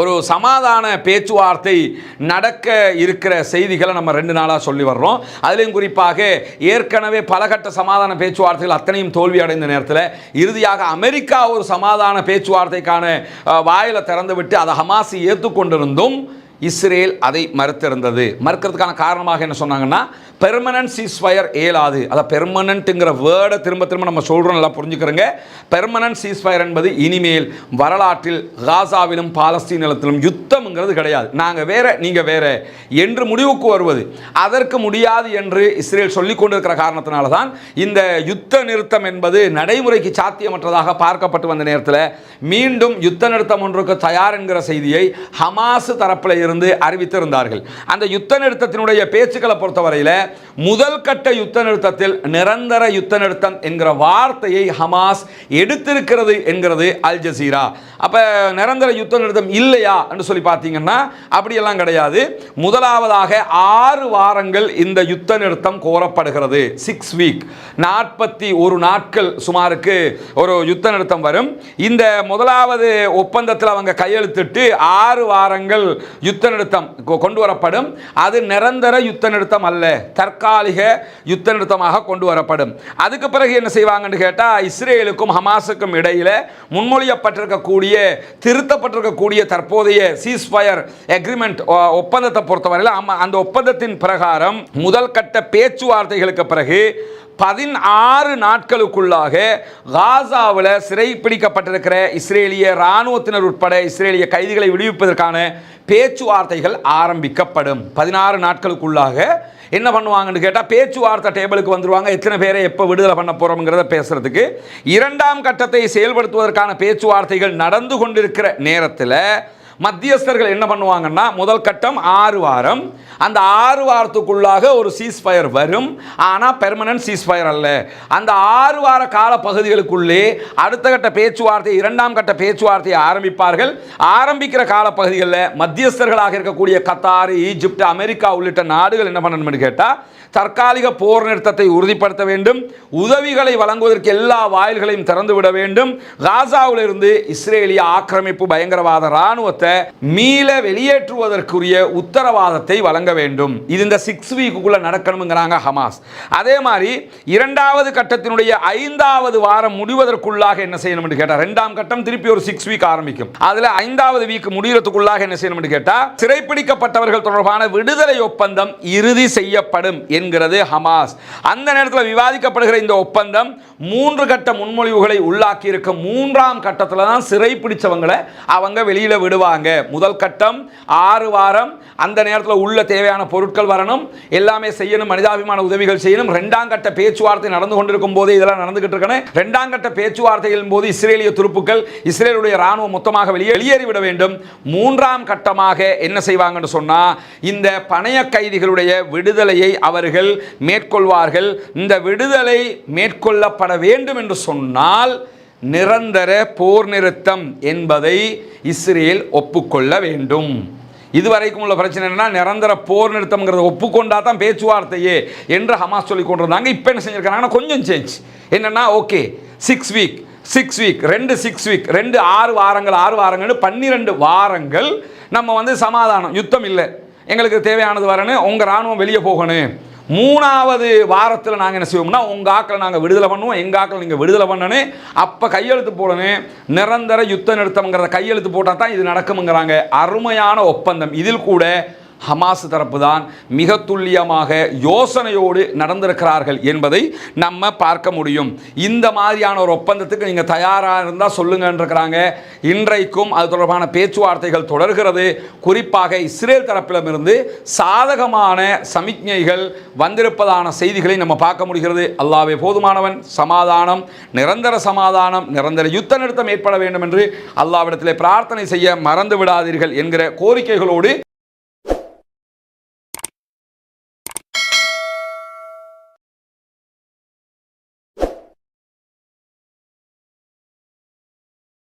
ஒரு சமாதான பேச்சுவார்த்தை நடக்க இருக்கிற செய்திகளை நம்ம ரெண்டு நாளாக சொல்லி வர்றோம். அதுலேயும் குறிப்பாக ஏற்கனவே பலகட்ட சமாதான பேச்சுவார்த்தைகள் அத்தனையும் தோல்வி அடைந்த நேரத்தில் இறுதியாக அமெரிக்கா ஒரு சமாதான பேச்சுவார்த்தைக்கான வாயில திறந்து விட்டு அதை ஹமாஸ் ஏற்றுக்கொண்டிருந்தும் இஸ்ரேல் அதை மறுத்திருந்தது. மறுக்கிறதுக்கான காரணமாக என்ன சொன்னாங்கன்னா பெர்மனன்ட் சீஸ்ஃபயர் இயலாது அதை பெர்மனண்ட்டுங்கிற வேர்டை திரும்ப திரும்ப நம்ம சொல்கிறோம் நல்லா புரிஞ்சுக்கிறோங்க. பெர்மனன்ட் சீஸ்ஃபயர் என்பது இனிமேல் வரலாற்றில் காசாவிலும் பாலஸ்தீன் நிலத்திலும் யுத்தம்ங்கிறது கிடையாது. நாங்கள் வேற நீங்கள் வேற என்று முடிவுக்கு வருவது. அதற்கு முடியாது என்று இஸ்ரேல் சொல்லிக் கொண்டிருக்கிற காரணத்தினால தான் இந்த யுத்த நிறுத்தம் என்பது நடைமுறைக்கு சாத்தியமற்றதாக பார்க்கப்பட்டு வந்த நேரத்தில் மீண்டும் யுத்த நிறுத்தம் ஒன்றுக்கு தயார் என்கிற செய்தியை ஹமாஸ் தரப்பில் இருந்து அறிவித்திருந்தார்கள். அந்த யுத்த நிறுத்தத்தினுடைய பேச்சுக்களை பொறுத்தவரையில் முதல் கட்ட யுத்த நிறுத்தத்தில் நிரந்தர யுத்த நிறுத்தம் என்கிற வார்த்தையை ஹமாஸ் எடுத்திருக்கிறது என்கிறது அல் ஜசீரா. அப்போ நிரந்தர யுத்த நிறுத்தம் இல்லையா என்று சொல்லி பார்த்தீங்கன்னா அப்படியெல்லாம் கிடையாது. முதலாவதாக ஆறு வாரங்கள் இந்த யுத்த நிறுத்தம் கோரப்படுகிறது. சிக்ஸ் வீக் நாற்பத்தி ஒரு நாட்கள் சுமாருக்கு ஒரு யுத்த நிறுத்தம் வரும். இந்த முதலாவது ஒப்பந்தத்தில் அவங்க கையெழுத்திட்டு ஆறு வாரங்கள் யுத்த யுத்த நிறுத்தம் கொ- கொண்டு வரப்படும் அது நிரந்தர யுத்த நிறுத்தம் அல்ல. தற்காலிக யுத்த நிறுத்தமாக கொண்டு வரப்படும் அதுக்கு பிறகு என்ன செய்வாங்கன்னு கேட்டால் இஸ்ரேலுக்கும் ஹமாஸுக்கும் இடையில் முன்மொழியப்பட்டிருக்கக்கூடிய திருத்தப்பட்டிருக்கக்கூடிய தற்போதைய சீஸ்ஃபயர் எக்ரிமெண்ட் ஒப்பந்தத்தை பொறுத்தவரையில் அந்த ஒப்பந்தத்தின் பிரகாரம் முதல் கட்ட பேச்சுவார்த்தைகளுக்கு பிறகு பதினாறு நாட்களுக்குள்ளாக காசாவில் சிறை பிடிக்கப்பட்டிருக்கிற இஸ்ரேலிய இராணுவத்தினர் உட்பட இஸ்ரேலிய கைதிகளை விடுவிப்பதற்கான பேச்சுவார்த்தைகள் ஆரம்பிக்கப்படும். பதினாறு நாட்களுக்குள்ளாக என்ன பண்ணுவாங்கன்னு கேட்டால் பேச்சுவார்த்தை டேபிளுக்கு வந்துடுவாங்க எத்தனை பேரை எப்போ விடுதலை பண்ண போகிறோம்ங்கிறத பேசுகிறதுக்கு இரண்டாம் கட்டத்தை செயல்படுத்துவதற்கான பேச்சுவார்த்தைகள் நடந்து கொண்டிருக்கிற நேரத்தில் மத்தியஸ்தர்கள் என்ன பண்ணுவாங்கன்னா முதல் கட்டம் ஆறு வாரம். அந்த ஆறு வாரத்துக்குள்ளாக ஒரு சீஸ்ஃபயர் வரும். ஆனால் பெர்மனன்ட் சீஸ்ஃபயர் அல்ல. அந்த ஆறு வார கால பகுதிகளுக்குள்ளே அடுத்த கட்ட பேச்சுவார்த்தை இரண்டாம் கட்ட பேச்சுவார்த்தையை ஆரம்பிப்பார்கள். ஆரம்பிக்கிற கால பகுதிகளில் மத்தியஸ்தர்களாக இருக்கக்கூடிய கத்தார் ஈஜிப்ட் அமெரிக்கா உள்ளிட்ட நாடுகள் என்ன பண்ணணும்னு கேட்டால் தற்காலிக போர் நிறுத்தத்தை உறுதிப்படுத்த வேண்டும். உதவிகளை வழங்குவதற்கு எல்லா வாயில்களையும் திறந்து விட வேண்டும். காசாவிலிருந்து இஸ்ரேலிய ஆக்கிரமிப்பு பயங்கரவாத இராணுவத்தை மீள வெளியேற்றுவதற்குரிய உத்தரவாதத்தை வழங்க வேண்டும். இது இந்த சிக்ஸ் வீக்குள்ள நடக்கணுங்கிறாங்க ஹமாஸ். அதே மாதிரி இரண்டாவது கட்டத்தினுடைய ஐந்தாவது வாரம் முடிவதற்குள்ளாக என்ன செய்யணும் கேட்டால் ரெண்டாம் கட்டம் திருப்பி ஒரு சிக்ஸ் வீக் ஆரம்பிக்கும். அதுல ஐந்தாவது வீக் முடிகிறதுக்குள்ளாக என்ன செய்யணும் கேட்டால் சிறைப்பிடிக்கப்பட்டவர்கள் தொடர்பான விடுதலை ஒப்பந்தம் இறுதி செய்யப்படும் என்கிறது ஹமாஸ். அந்த நேரத்தில் விவாதிக்கப்படுகிற இந்த ஒப்பந்தம் மூன்று கட்ட முன்மொழிவுகளை உள்ளாக்கி இருக்க மூன்றாம் கட்டத்தில் தான் சிறை பிடிச்சவங்களை அவங்க வெளியில் விடுவாங்க. முதல் கட்டம் ஆறு வாரம் அந்த நேரத்தில் உள்ள தேவையான பொருட்கள் வரணும் எல்லாமே செய்யணும் மனிதாபிமான உதவிகள் செய்யணும். ரெண்டாம் கட்ட பேச்சுவார்த்தை நடந்து கொண்டிருக்கும் போது இதெல்லாம் நடந்துகிட்டு இருக்கணும். ரெண்டாம் கட்ட பேச்சுவார்த்தைகளின் போது இஸ்ரேலிய துருப்புக்கள் இஸ்ரேலுடைய ராணுவம் மொத்தமாக வெளியே வெளியேறிவிட வேண்டும். மூன்றாம் கட்டமாக என்ன செய்வாங்கன்னு சொன்னா இந்த பணைய கைதிகளுடைய விடுதலையை அவர்கள் மேற்கொள்வார்கள். இந்த விடுதலை மேற்கொள்ளப்பட வேண்டும் என்று சொன்னால் நிரந்தர போர் நிறுத்தம் என்பதை இஸ்ரேல் ஒப்புக்கொள்ள வேண்டும். இதுவரைக்கும் உள்ள பிரச்சனை என்னன்னா நிரந்தர போர் நிறுத்தம்ங்கிறத ஒப்புக்கொண்டா தான் பேச்சுவார்த்தையே என்று ஹமாஸ் சொல்லி கொண்டிருந்தாங்க. இப்போ என்ன செஞ்சுருக்காங்கன்னா கொஞ்சம் சேஞ்ச் என்னன்னா okay six week six week ரெண்டு சிக்ஸ் வீக் ரெண்டு ஆறு வாரங்கள் ஆறு வாரங்கள்னு பன்னிரெண்டு வாரங்கள் நம்ம வந்து சமாதானம் யுத்தம் இல்லை. எங்களுக்கு தேவையானது வரணும் உங்கள் ராணுவம் வெளியே போகணும். மூணாவது வாரத்தில் நாங்கள் என்ன செய்வோம்னா உங்கள் ஆக்களை நாங்கள் விடுதலை பண்ணுவோம். எங்கள் ஆக்களை நீங்கள் விடுதலை பண்ணணும் அப்போ கையெழுத்து போடணும் நிரந்தர யுத்த நிறுத்தம்ங்கிறத கையெழுத்து போட்டால் தான் இது நடக்கும்ங்கிறாங்க. அருமையான ஒப்பந்தம். இதில் கூட ஹமாஸ் தரப்பு தான் மிக துல்லியமாக யோசனையோடு நடந்திருக்கிறார்கள் என்பதை நம்ம பார்க்க முடியும். இந்த மாதிரியான ஒரு ஒப்பந்தத்துக்கு நீங்கள் தயாராக இருந்தால் சொல்லுங்கன்றிருக்கிறாங்க. இன்றைக்கும் அது தொடர்பான பேச்சுவார்த்தைகள் தொடர்கிறது. குறிப்பாக இஸ்ரேல் தரப்பிடமிருந்து சாதகமான சமிக்ஞைகள் வந்திருப்பதான செய்திகளை நம்ம பார்க்க முடிகிறது. அல்லாவே போதுமானவன் சமாதானம் நிரந்தர சமாதானம் நிரந்தர யுத்த நிறுத்தம் ஏற்பட வேண்டும் என்று அல்லாவிடத்திலே பிரார்த்தனை செய்ய மறந்து விடாதீர்கள் என்கிற கோரிக்கைகளோடு